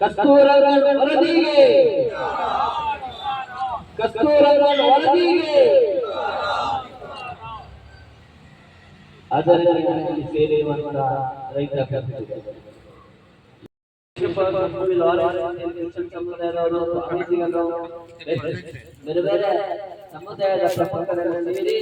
ಕಸ್ತೂರಗಡ ವರದಿಗೆ ಕಸ್ತೂರಗಡ ವರದಿಗೆ ಅದರಲ್ಲಿ ಸೇರಿರುವಂತಹ ರೈತ ಸಮುದಾಯದವರು ಸ್ವಾಮೀಜಿಗಳು ಬೇರೆ ಬೇರೆ ಸಮುದಾಯದ ಪ್ರಮುಖರೆಲ್ಲ ಸೇರಿ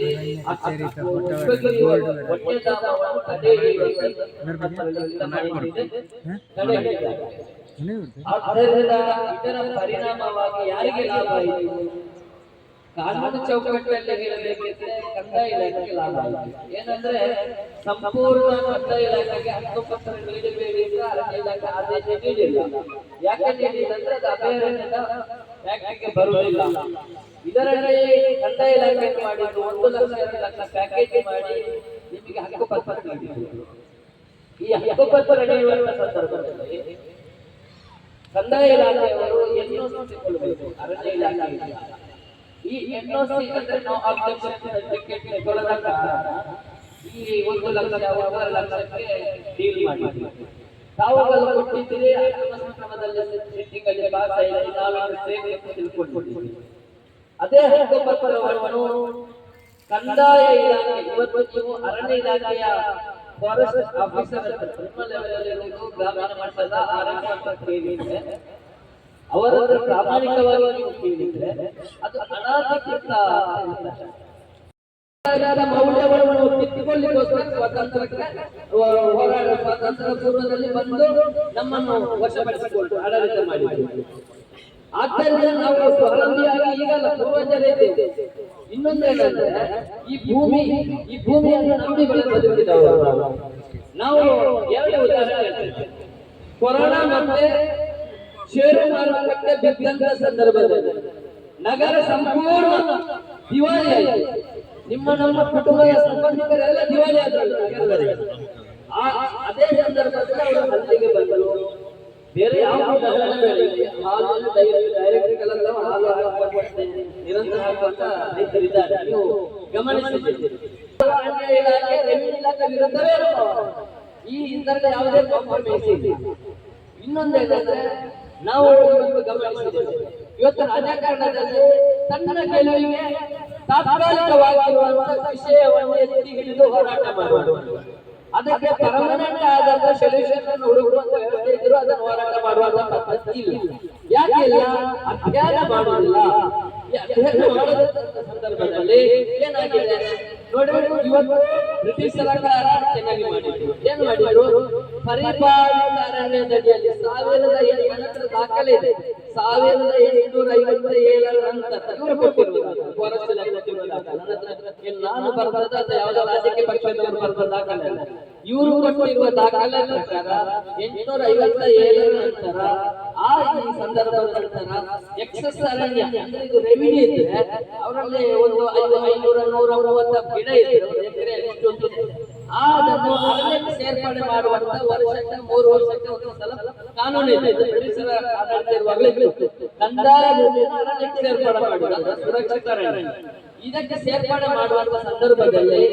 ಅದರಿಂದ. ಇದರ ಪರಿಣಾಮವಾಗಿ ಯಾರಿಗೆ ಲಾಭ ಆಯಿತು ಕಾನೂನು ಚೌಕಟ್ಟಲ್ಲಿ ಹೇಳಬೇಕಿದ್ರೆ ಕಂದಾಯ ಇಲಾಖೆಗೆ ಲಾಭ ಆಯಿತು. ಏನಂದ್ರೆ ಸಂಪೂರ್ಣ ಕಂದಾಯ ಇಲಾಖೆಗೆ ಹತ್ತು ಪರ್ಸೆಂಟ್ ನೀಡಬೇಡಿ ಅಂತ ಅರಣ್ಯ ಇಲಾಖೆ ಆದೇಶ ನೀಡಿಲ್ಲ. ಯಾಕೆ ನೀಡಿಲ್ಲ ಅಂದ್ರೆ ಅದು ಅಭಯಾರಣ್ಯದ ಪ್ಯಾಕೇಜ್ಗೆ ಬರುವುದಿಲ್ಲ. ಇದರಲ್ಲಿ ಕಂದಾಯ ಇಲಾಖೆ ಮಾಡಿದ್ದು? ಒಂದು ಲಕ್ಷ ಎರಡು ಲಕ್ಷ ಪ್ಯಾಕೇಜ್ ಮಾಡಿ ನಿಮಗೆ ಹಕ್ಕು ಪರ್ಸೆಂಟ್ ನೀಡಿದ್ರು. ಈ ಹಕ್ಕು ಪರ್ಸೆಂಟ್ ನೀಡುವಂತ ಸಂದರ್ಭದಲ್ಲಿ ಕಂದಾಯ ಇಲಾಖೆಯವರು ಎಲ್ಲೂ ಕೊಡಬೇಕು ಅರಣ್ಯ ಇಲಾಖೆ ಈ ಎನ್ಒಸಿ ಅಂದ್ರೆ ನಾವು ಆಬ್ಜೆಕ್ಷನ್ ಟಿಕೆಟ್ ತಗೊಳ್ಳದ ಈ ಒಂದು ಲಕ್ಷ, ಒಂದೂವರೆ ಲಕ್ಷಕ್ಕೆ ಡೀಲ್ ಮಾಡಿದ್ವಿ. ತಾವುಗಳು ಕೊಟ್ಟಿದ್ದೀರಿ ಕ್ರಮದಲ್ಲಿ ಸೆಟ್ಟಿಂಗ್ ಅಲ್ಲಿ ಪಾಸ್ ಆಗಿದೆ ನಾವೇನು ಸೇವೆ ಅಂತ ತಿಳ್ಕೊಂಡಿದ್ದೀವಿ. ಅದೇ ಹಕ್ಕುಪತ್ರವನ್ನು ಕಂದಾಯ ಇಲಾಖೆ, ಇವತ್ತು ನೀವು ಅರಣ್ಯ ಇಲಾಖೆಯ ಫಾರೆಸ್ಟ್ ಆಫೀಸರ್ ಇರುವುದು ಗ್ರಾಮೀಣ ಮಟ್ಟದ ಆರಣ್ಯ ಅಂತ ಏನಿದೆ ಅವರ ಹತ್ರ ಪ್ರಾಮಾಣಿಕವಾಗಿ ನೀವು ಕೇಳಿದ್ರೆ ಅದು ಅನಾಧಿಕೃತ ಮೌಲ್ಯಗಳನ್ನು ಕಿತ್ತುಕೊಳ್ಳಿಕ್ಕೋಸ್ಕರ ಸ್ವಾತಂತ್ರ್ಯಕ್ಕೆ ಹೋರಾಟ ಸ್ವಾತಂತ್ರ್ಯ ಪೂರ್ವದಲ್ಲಿ ಬಂದು ನಮ್ಮನ್ನು ವಶಪಡಿಸಿಕೊಂಡು ಆಡಳಿತ ಮಾಡಿದ್ರು ಆದ್ದರಿಂದ ನಾವು ಸ್ವಾವಲಂಬಿಯಾಗಿ ಈಗಲ್ಲ ಪೂರ್ವಜರಿದ್ದೇವೆ ಇನ್ನೊಂದೇನಂದ್ರೆ ಈ ಭೂಮಿ, ಈ ಭೂಮಿಯನ್ನು ನಂಬಿ ಬದುಕಿದವರು ನಾವು. ಎರಡು ಉದಾಹರಣೆ. ಕೊರೋನಾ ಮತ್ತೆ ಷೇರು ಮಾರುಕಟ್ಟೆ ಬಿದ್ದಂತ ಸಂದರ್ಭದಲ್ಲಿ ನಗರ ಸಂಪೂರ್ಣ ದಿವಾಳಿ ಆಯಿತು. ನಿಮ್ಮ ನಮ್ಮ ಕುಟುಂಬದ ಸಂಬಂಧಿಕರೆಲ್ಲ ದಿವಾಳಿ ಆದ್ರು. ಅದೇ ಸಂದರ್ಭದಲ್ಲಿ ಅವರು ಹಳ್ಳಿಗೆ ಬಂದರು. ಬೇರೆ ಯಾವ. ಹಾಲು ಡೈರೆಕ್ಟ್ ಹಾಲು ನೀವು ಇಲಾಖೆ ವಿರುದ್ಧವೇ ಈ ಇದರಲ್ಲಿ ಯಾವುದೇ ಕಾಂಪ್ರಮೈಸ್ ಇಲ್ಲ. ಇನ್ನೊಂದೇನಂದ್ರೆ ನಾವು ಗಮನಿಸಿದ್ದೇವೆ ಇವತ್ತು ರಾಜಕಾರಣದಲ್ಲಿ ತನ್ನ ಗೆಲುವಿಗೆ ತಾತ್ಕಾಲಿಕವಾಗಿರುವಂತಹ ವಿಷಯವನ್ನು ಎತ್ತಿ ಹಿಡಿದು ಹೋರಾಟ ಮಾಡುವುದು. ಅದಕ್ಕೆ ಪರ್ಮನೆಂಟ್ ಆದಂತ ಸೊಲ್ಯೂಷನ್ ಅನ್ನು ಹುಡುಕುವಂತ ವ್ಯವಸ್ಥೆ ಇದ್ರು ಅದನ್ನು ಹೋರಾಟ ಮಾಡುವಂತ ಪದ್ಧತಿ ಇಲ್ಲ. ಯಾಕೆ ಇಲ್ಲ? ಅಧ್ಯಯನ ಮಾಡುವುದಿಲ್ಲ. ಅಧ್ಯಯನ ಸಂದರ್ಭದಲ್ಲಿ ಏನಾಗಿದೆ? ನೋಡಿ ಇವತ್ತು ಬ್ರಿಟಿಷ್ ಸರ್ಕಾರ ಚೆನ್ನಾಗಿ ಮಾಡಿದ್ರು ಏನು ಮಾಡಿದ್ರು ಪರಿಪಾಲಿತ ಅರಣ್ಯದಡಿಯಲ್ಲಿ ಸಾವಿರದ ಎಂಟುನೂರ ದಾಖಲೆ ಇದೆ. ಸಾವಿರದ ಎಂಟುನೂರ ಐವತ್ತ ಏಳರ ನಂತರ ಇವರು ನಾನು ಬರ್ಬಾರ್ದ ಅಥವಾ ರಾಜಕೀಯ ಪಕ್ಷದವರು ಬರ್ಬಾರ್ದ ದಾಖಲೆ ಇವರು ಕೊಟ್ಟಿರುವ ದಾಖಲೆ ಪ್ರಕಾರ ಎಂಟುನೂರ ಐವತ್ತ ಏಳರ ನಂತರ ಆ ಈ ಸಂದರ್ಭದ ನಂತರ ಎಕ್ಸಸ್ ಅರಣ್ಯ ಅಂದ್ರೆ ಇದು ರೆವಿನ್ಯೂ ಇದ್ರೆ ಅವರಲ್ಲಿ ಒಂದು ಐದು ಐನೂರ ನೂರ ಮೂವತ್ತ ಗಿಡ ಇದೆ ಅದನ್ನು ಅರಣ್ಯಕ್ಕೆ ಸೇರ್ಪಡೆ ಮಾಡುವಂತ ವರ್ಷಕ್ಕೆ ಮೂರು ವರ್ಷಕ್ಕೆ ಒಂದು ಸಲ ಕಾನೂನು ಇದೆ. ಬ್ರಿಟಿಷರ ಆಡಳಿತ ಇರುವಾಗಲೇ ಇತ್ತು. ಕಂದಾಯ ಅರಣ್ಯಕ್ಕೆ ಸೇರ್ಪಡೆ ಮಾಡುವುದು ಸುರಕ್ಷಿತ ಇದಕ್ಕೆ ಸೇರ್ಪಡೆ ಮಾಡುವಂತ ಸಂದರ್ಭದಲ್ಲಿ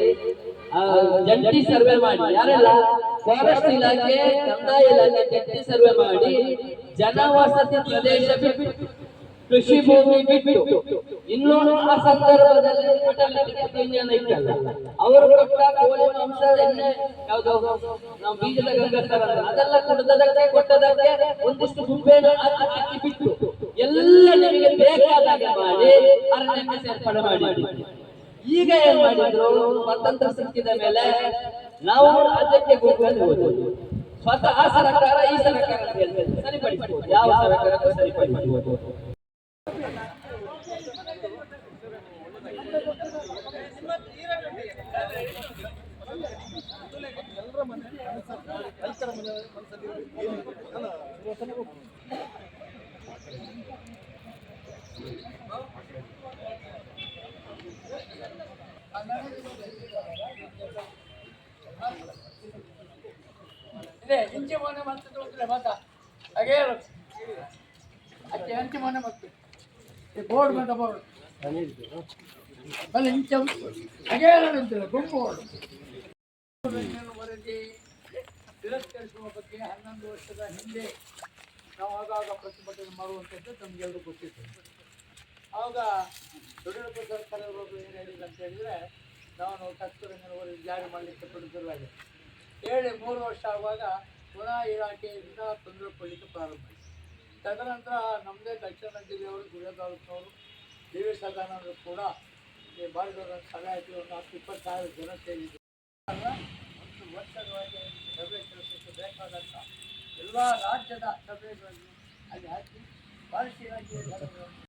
ಜಂಟಿ ಸರ್ವೆ ಮಾಡಿ. ಯಾರೆಲ್ಲ? ಫಾರೆಸ್ಟ್ ಇಲಾಖೆ, ಕಂದಾಯ ಇಲಾಖೆ ಜಂಟಿ ಸರ್ವೆ ಮಾಡಿ, ಜನವಸತಿ ಪ್ರದೇಶ ಬಿಟ್ಟು ಕೃಷಿ ಭೂಮಿ ಬಿಟ್ಟು ಇನ್ನು ಆ ಸಂದರ್ಭದಲ್ಲಿ ಐತಲ್ಲ ಅವರು ಕೊಟ್ಟ ಕೋಳಿ ಮಾಂಸ, ಎಣ್ಣೆ, ಯಾವುದು ನಾವು ಬೀಜದ ಗಂಗಸ್ತರ ಅದೆಲ್ಲ ಕುಡಿದದಕ್ಕೆ ಕೊಟ್ಟದಕ್ಕೆ ಒಂದಿಷ್ಟು ಗುಬ್ಬೆಯನ್ನು ಹಾಕಿ ಬಿಟ್ಟು ಎಲ್ಲ ನಿಮಗೆ ಬೇಕಾದಾಗ ಮಾಡಿ ಅರಣ್ಯಕ್ಕೆ ಸೇರ್ಪಡೆ ಮಾಡಿ ಈಗ ಏನ್ ಮಾಡಿದ್ರು? ಸ್ವಾತಂತ್ರ್ಯ ಸಿಕ್ಕಿದ ಮೇಲೆ ನಾವು ರಾಜ್ಯಕ್ಕೆ ಗುಬ್ಬೆ ಸ್ವತಃ ಆ ಸರ್ಕಾರ ಈ ಸರ್ಕಾರ ಸರಿಪಡಿಸಬಹುದು ಯಾವ ಸರ್ಕಾರಕ್ಕೂ ಸರಿಪಡಿಸಬಹುದು ಇದೆ ಇಂಚೆ ಮನೆ ಮತ್ತೆ ತೋರಿಸಿದ್ರೆ ಮತ ಹಾಗೆ ಅಚ್ಚೆ ಅಂಚೆ ಮನೆ ಮತ್ತೆ. ಬೋರ್ಡ್ ಬಂದ ಬೋರ್ಡ್ ಅಲ್ಲ ಇಂಚೆ ಹಾಗೆ ಹೇಳಂತಿಲ್ಲ ಗುಂಪು ತಿರಸ್ಕರಿಸುವ ಬಗ್ಗೆ ಹನ್ನೊಂದು ವರ್ಷದ ಹಿಂದೆ ನಾವು ಆಗಾಗ ಪ್ರತಿಭಟನೆ ಮಾಡುವಂಥದ್ದು ನಮಗೆಲ್ಲರೂ ಗೊತ್ತಿತ್ತು. ಆವಾಗ ಯಡಿಯೂರಪ್ಪ ಸರ್ಕಾರದವರು ಏನು ಹೇಳಿಲ್ಲ ಅಂತ ಹೇಳಿದರೆ ನಾನು ಕಸ್ತೂರಂಗನವರು ಜಾರಿ ಮಾಡಲಿಕ್ಕೆ ಪಡೆದಿರುವಾಗ ಹೇಳಿ ಮೂರು ವರ್ಷ ಆಗುವಾಗ ಪುನಃ ಇಲಾಖೆಯಿಂದ ತೊಂದರೆ ಕೊಡಲಿಕ್ಕೆ ಪ್ರಾರಂಭ ಆಯಿತು. ತದನಂತರ ನಮ್ಮದೇ ದಕ್ಷಿಣ ಜಿಲ್ಲೆಯವರು ಗುಳೆ ತಾಲೂಕಿನವರು ಡಿ ವಿ ಸದಾನಂದರು ಕೂಡ ಈ ಭಾರತದ ಸಲಹೆ ಒಂದು ಹತ್ತು ಇಪ್ಪತ್ತು ಸಾವಿರ ಜನ ಅಲ್ಲ, ಒಂದು ವರ್ಷದೊಳಗೆ ಕೆಲಸಕ್ಕೆ ಬೇಕಾದಂಥ ಎಲ್ಲ ರಾಜ್ಯದ ಸಭೆಗಳನ್ನು ಅಲ್ಲಿ ಹಾಕಿ ಭಾರತೀಯ ಇಲಾಖೆಯ ಜನರು